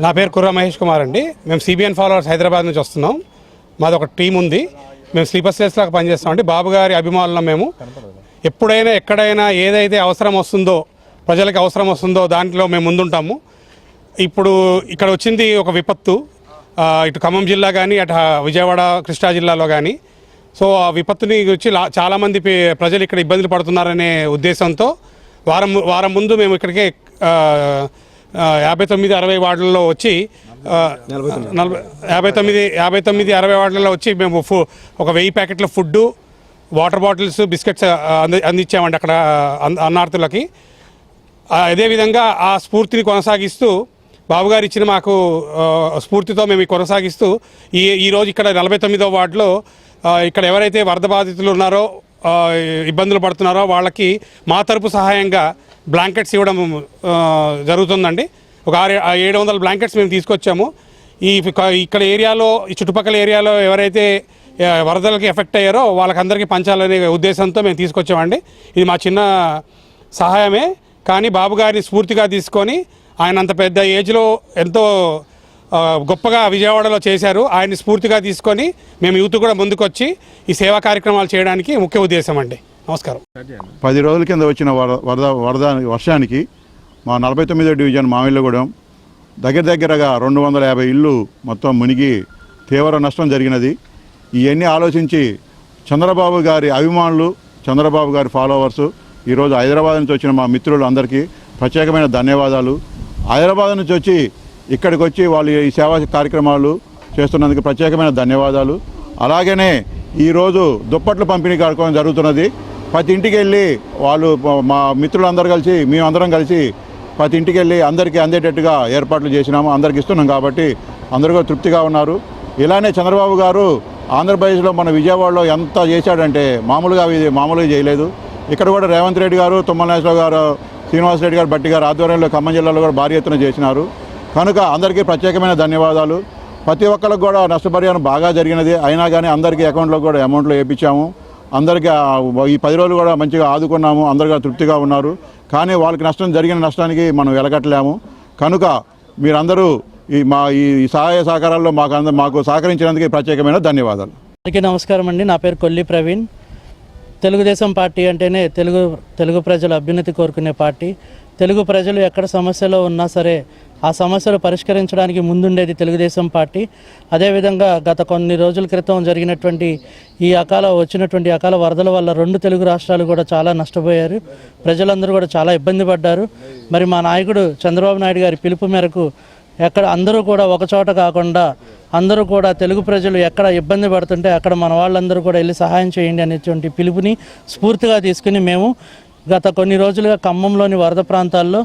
నా పేరు కుర్రా మహేష్ కుమార్ అండి. మేము సిబిఎన్ ఫాలోవర్స్ హైదరాబాద్ నుంచి వస్తున్నాం. మాది ఒక టీం ఉంది. మేము స్లీపర్ సెల్స్ లాగా పనిచేస్తామండి బాబు గారి అభిమానులం మేము. ఎప్పుడైనా ఎక్కడైనా ఏదైతే అవసరం వస్తుందో ప్రజలకు అవసరం వస్తుందో దాంట్లో మేము ముందుంటాము. ఇప్పుడు ఇక్కడ వచ్చింది ఒక విపత్తు. ఇటు ఖమ్మం జిల్లా కానీ అటు విజయవాడ కృష్ణా జిల్లాలో కానీ సో ఆ విపత్తుని గురించి లా- చాలామంది పే- ప్రజలు ఇక్కడ ఇబ్బందులు పడుతున్నారనే ఉద్దేశంతో వారం వారం ముందు మేము ఇక్కడికే యాభై తొమ్మిది అరవై వార్డులలో వచ్చి నలభై యాభై తొమ్మిది యాభై తొమ్మిది అరవై వార్డులలో వచ్చి మేము ఫు ఒక వెయ్యి ప్యాకెట్ల ఫుడ్డు వాటర్ బాటిల్స్ బిస్కెట్స్ అంది అందించామండి అక్కడ అన్- అన్నార్థులకి అదేవిధంగా ఆ స్ఫూర్తిని కొనసాగిస్తూ బాబుగారు ఇచ్చిన మాకు స్ఫూర్తితో మేము కొనసాగిస్తూ ఈ ఈరోజు ఇక్కడ నలభై తొమ్మిదో వార్డులో ఇక్కడ ఎవరైతే వరద బాధితులు ఉన్నారో ఇబ్బందులు పడుతున్నారో వాళ్ళకి మా తరపు సహాయంగా బ్లాంకెట్స్ ఇవ్వడం జరుగుతుందండి. ఒక ఆరు ఏడు వందల బ్లాంకెట్స్ మేము తీసుకొచ్చాము. ఈ ఇక్కడ ఏరియాలో ఈ చుట్టుపక్కల ఏరియాలో ఎవరైతే వరదలకి ఎఫెక్ట్ అయ్యారో వాళ్ళకందరికీ పంచాలనే ఉద్దేశంతో మేము తీసుకొచ్చామండి. ఇది మా చిన్న సహాయమే. కానీ బాబు గారిని స్ఫూర్తిగా తీసుకొని ఆయన అంత పెద్ద ఏజ్లో ఎంతో గొప్పగా విజయవాడలో చేశారు. ఆయన్ని స్ఫూర్తిగా తీసుకొని మేము యూత్ కూడా ముందుకొచ్చి ఈ సేవా కార్యక్రమాలు చేయడానికి ముఖ్య ఉద్దేశం అండి. నమస్కారం. పది రోజుల కింద వచ్చిన వర- వరద వరద వర్షానికి మా నలభై తొమ్మిదో డివిజన్ మామిళ్ళగూడెం దగ్గర దగ్గరగా రెండు వందల యాభై ఇళ్ళు మొత్తం మునిగి తీవ్ర నష్టం జరిగినది. ఇవన్నీ ఆలోచించి చంద్రబాబు గారి అభిమానులు చంద్రబాబు గారి ఫాలోవర్సు ఈరోజు హైదరాబాద్ నుంచి వచ్చిన మా మిత్రులు అందరికీ ప్రత్యేకమైన ధన్యవాదాలు. హైదరాబాద్ నుంచి వచ్చి ఇక్కడికి వచ్చి వాళ్ళు ఈ సేవా కార్యక్రమాలు చేస్తున్నందుకు ప్రత్యేకమైన ధన్యవాదాలు. అలాగనే ఈరోజు దుప్పట్లు పంపిణీ కార్యక్రమం జరుగుతున్నది. ప్రతి ఇంటికి వెళ్ళి వాళ్ళు మా మిత్రులందరూ కలిసి మేమందరం కలిసి ప్రతి ఇంటికి వెళ్ళి అందరికీ అందేటట్టుగా ఏర్పాట్లు చేసినాము. అందరికి ఇస్తున్నాం కాబట్టి అందరూ కూడా తృప్తిగా ఉన్నారు. ఇలానే చంద్రబాబు గారు ఆంధ్రప్రదేశ్లో మన విజయవాడలో ఎంత చేశాడంటే మామూలుగా ఇది మామూలుగా చేయలేదు. ఇక్కడ కూడా రేవంత్ రెడ్డి గారు తుమ్మలనేశ్వర గారు శ్రీనివాస్ రెడ్డి గారు బట్టి గారు ఆధ్వర్యంలో ఖమ్మం జిల్లాలో కూడా భారీ ఎత్తున చేసినారు. కనుక అందరికీ ప్రత్యేకమైన ధన్యవాదాలు. ప్రతి ఒక్కరికి కూడా నష్టపరిహారం బాగా జరిగినది. అయినా కానీ అందరికీ అకౌంట్లో కూడా అమౌంట్లో వేయించాము. అందరికీ ఈ పది రోజులు కూడా మంచిగా ఆదుకున్నాము. అందరికీ తృప్తిగా ఉన్నారు. కానీ వాళ్ళకి నష్టం జరిగిన నష్టానికి మనం వెలగట్లేము కనుక మీరందరూ ఈ మా ఈ సహాయ సహకారాల్లో మాకు అంద మాకు సహకరించినందుకు ప్రత్యేకమైన ధన్యవాదాలు. అందరికీ నమస్కారం అండి. నా పేరు కొల్లి ప్రవీణ్. తెలుగుదేశం పార్టీ అంటేనే తెలుగు తెలుగు ప్రజల అభ్యున్నతి కోరుకునే పార్టీ. తెలుగు ప్రజలు ఎక్కడ సమస్యలో ఉన్నా సరే ఆ సమస్యలు పరిష్కరించడానికి ముందుండేది తెలుగుదేశం పార్టీ. అదేవిధంగా గత కొన్ని రోజుల క్రితం జరిగినటువంటి ఈ అకాల వచ్చినటువంటి అకాల వరదల వల్ల రెండు తెలుగు రాష్ట్రాలు కూడా చాలా నష్టపోయారు. ప్రజలందరూ కూడా చాలా ఇబ్బంది పడ్డారు. మరి మా నాయకుడు చంద్రబాబు నాయుడు గారి పిలుపు మేరకు ఎక్కడ అందరూ కూడా ఒకచోట కాకుండా అందరూ కూడా తెలుగు ప్రజలు ఎక్కడ ఇబ్బంది పడుతుంటే అక్కడ మన వాళ్ళందరూ కూడా వెళ్ళి సహాయం చేయండి అనేటువంటి పిలుపుని స్ఫూర్తిగా తీసుకుని మేము గత కొన్ని రోజులుగా ఖమ్మంలోని వరద ప్రాంతాల్లో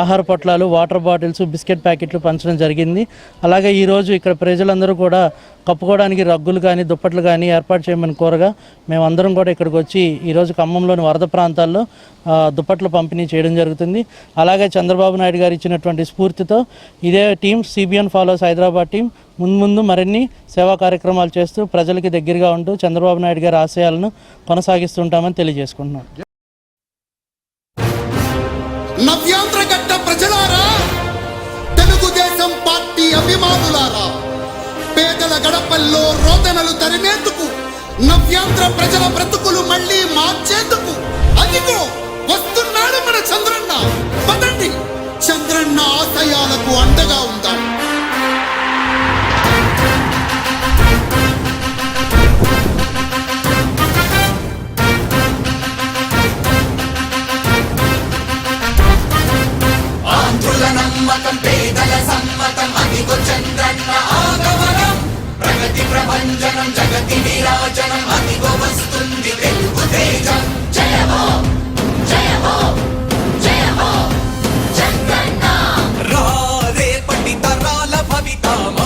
ఆహార పొట్లాలు వాటర్ బాటిల్స్ బిస్కెట్ ప్యాకెట్లు పంచడం జరిగింది. అలాగే ఈరోజు ఇక్కడ ప్రజలందరూ కూడా కప్పుకోవడానికి రగ్గులు కానీ దుప్పట్లు కానీ ఏర్పాటు చేయమని కోరగా మేమందరం కూడా ఇక్కడికి వచ్చి ఈరోజు ఖమ్మంలోని వరద ప్రాంతాల్లో దుప్పట్లు పంపిణీ చేయడం జరుగుతుంది. అలాగే చంద్రబాబు నాయుడు గారు ఇచ్చినటువంటి స్ఫూర్తితో ఇదే team CBN follows Hyderabad team ముందు ముందు మరిన్ని సేవా కార్యక్రమాలు చేస్తూ ప్రజలకి దగ్గరగా ఉంటూ చంద్రబాబు నాయుడు గారి ఆశయాలను కొనసాగిస్తుంటామని తెలియజేసుకుంటున్నాం. గడపల్లో రోదనలు తరిమేందుకు నవ్యాంధ్ర ప్రజల బ్రతుకులు మళ్ళీ మార్చేందుకు. అదిగో వస్తున్నాడు మన చంద్రన్న. పదండి. చంద్రన్న ఆశయ Capitão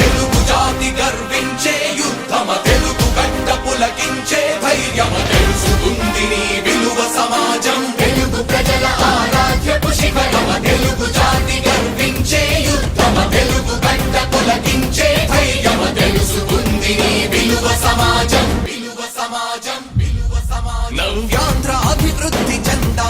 పులకించే ధైర్యం తెలుసుకుంది నీ విలువ సమాజం. తెలుగు ప్రజల ఆరాధ్యపు శిఖరమ తెలుగు జాతి గర్వించే యుద్ధమ తెలుగు గడ్డ పులకించే ధైర్యం తెలుసుకుంది నీ విలువ సమాజం. విలువ సమాజం విలువ సమాజం. నవ్యాంధ్ర అభివృద్ధి చెందా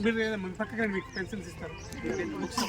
మీరు రండి, మీకు పెన్సిల్స్ ఇస్తారు బుక్స్.